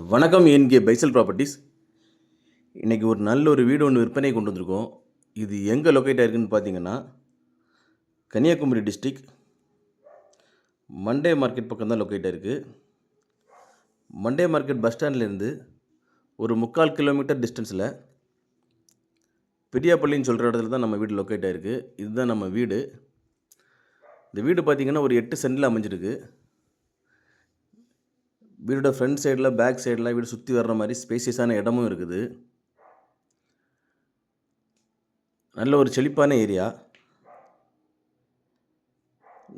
வணக்கம் என்கே பைசல் ப்ராப்பர்ட்டிஸ். இன்றைக்கி ஒரு நல்ல ஒரு வீடு ஒன்று விற்பனை கொண்டு வந்திருக்கோம். இது எங்கே லொக்கேட் ஆயிருக்குன்னு பார்த்தீங்கன்னா கன்னியாகுமரி டிஸ்ட்ரிக் மண்டே மார்க்கெட் பக்கம் தான் லொக்கேட் ஆயிருக்கு. மண்டே மார்க்கெட் பஸ் ஸ்டாண்ட்லேருந்து ஒரு முக்கால் கிலோமீட்டர் டிஸ்டன்ஸில் பெரியாப்பள்ளின்னு சொல்கிற இடத்துல தான் நம்ம வீடு லொக்கேட் ஆயிருக்கு. இதுதான் நம்ம வீடு. இந்த வீடு பார்த்திங்கன்னா ஒரு எட்டு சென்டில் அமைஞ்சிருக்கு. வீடோட ஃப்ரண்ட் சைடில் பேக் சைடில் வீடு சுற்றி வர்ற மாதிரி ஸ்பேசியஸான இடமும் இருக்குது. நல்ல ஒரு செழிப்பான ஏரியா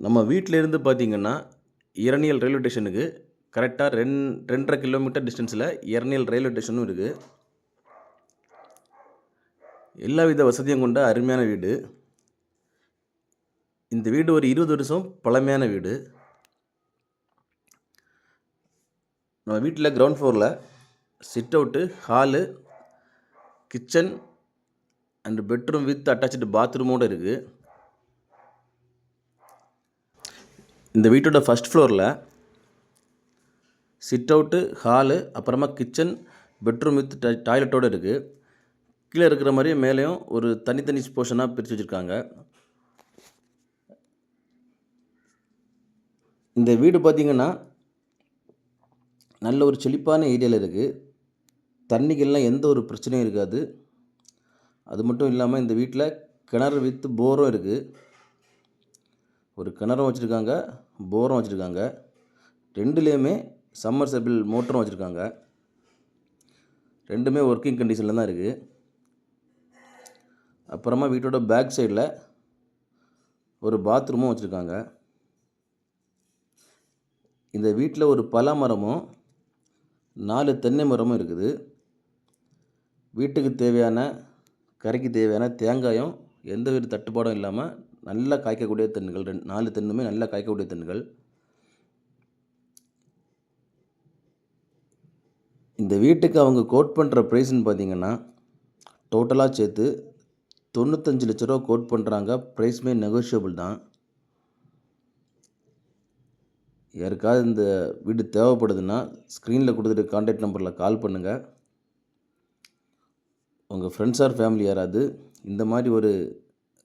நம்ம வீட்டிலேருந்து பார்த்தீங்கன்னா இரணியல் ரயில்வே ஸ்டேஷனுக்கு கரெக்டாக ரெண் ரெண்டரை கிலோமீட்டர் டிஸ்டன்ஸில் இரணியல் ரயில்வே ஸ்டேஷனும் இருக்குது எல்லா வித வசதியும் கொண்ட அருமையான வீடு. இந்த வீடு ஒரு இருபது வருஷம் பழமையான வீடு. நம்ம வீட்டில் கிரவுண்ட் ஃப்ளோரில் sit out hall kitchen and bedroom with attach பாத்ரூமோடு இருக்குது இந்த வீட்டோட ஃபஸ்ட் ஃப்ளோரில் சிட் அவுட்டு ஹாலு அப்புறமா கிச்சன் பெட்ரூம் வித் டாய்லெட்டோடு இருக்குது கீழே இருக்கிற மாதிரியே மேலேயும் ஒரு தனித்தனி போர்ஷனாக பிரித்து வச்சுருக்காங்க. இந்த வீடு பார்த்திங்கன்னா நல்ல ஒரு செழிப்பான ஏரியாவில் இருக்குது தண்ணிக்கெல்லாம் எந்த ஒரு பிரச்சனையும் இருக்காது. அது மட்டும் இல்லாமல் இந்த வீட்டில் கிணறு வித்து போரும் இருக்குது ஒரு கிணறும் வச்சுருக்காங்க போரும் வச்சுருக்காங்க. ரெண்டுலேயுமே சம்மர் செபிள் மோட்டரும் வச்சுருக்காங்க. ரெண்டுமே ஒர்க்கிங் கண்டிஷனில் தான் இருக்குது அப்புறமா வீட்டோட பேக் சைடில் ஒரு பாத்ரூமும் வச்சுருக்காங்க. இந்த வீட்டில் ஒரு பலா மரமும் நாலு தென்னை மரமும் இருக்குது. வீட்டுக்கு தேவையான கறிக்கு தேவையான தேங்காயும் எந்த ஒரு தட்டுப்பாடும் இல்லாமல் நல்லா காய்க்கக்கூடிய தென்னுகள். ரெண்டு நாலு தென்னுமே நல்லா காய்க்கக்கூடிய தென்னுகள். இந்த வீட்டுக்கு அவங்க கோட் பண்ணுற ப்ரைஸ்ன்னு பார்த்தீங்கன்னா டோட்டலாக சேர்த்து தொண்ணூத்தஞ்சு லட்ச ரூபா கோட் பண்ணுறாங்க ப்ரைஸ்மே நெகோஷியபிள் தான். யாருக்காவது இந்த வீடு தேவைப்படுதுன்னா ஸ்க்ரீனில் கொடுத்துட்டு காண்டாக்ட் நம்பரில் கால் பண்ணுங்கள் உங்கள் ஃப்ரெண்ட்ஸ் ஆர் ஃபேமிலி யாராவது இந்த மாதிரி ஒரு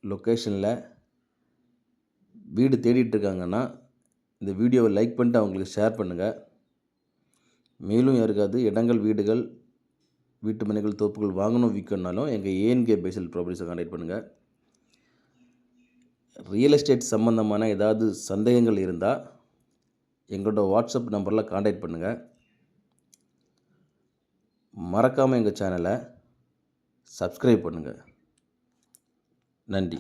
லொக்கேஷனில் வீடு தேடிட்டுருக்காங்கன்னா இந்த வீடியோவை லைக் பண்ணிட்டு அவங்களுக்கு ஷேர் பண்ணுங்கள் மேலும் யாருக்காவது இடங்கள் வீடுகள் வீட்டு மனைகள் தோப்புகள் வாங்கணும் விற்கணுனாலும் எங்கள் ஏஎன்கே பேசல் ப்ராப்பர்ட்டிஸை காண்டாக்ட் பண்ணுங்கள் ரியல் எஸ்டேட் சம்மந்தமான ஏதாவது சந்தேகங்கள் இருந்தால் எங்களோட வாட்ஸ்அப் நம்பரில் காண்டாக்ட் பண்ணுங்கள் மறக்காமல் எங்கள் சேனலை சப்ஸ்கிரைப் பண்ணுங்கள் நன்றி.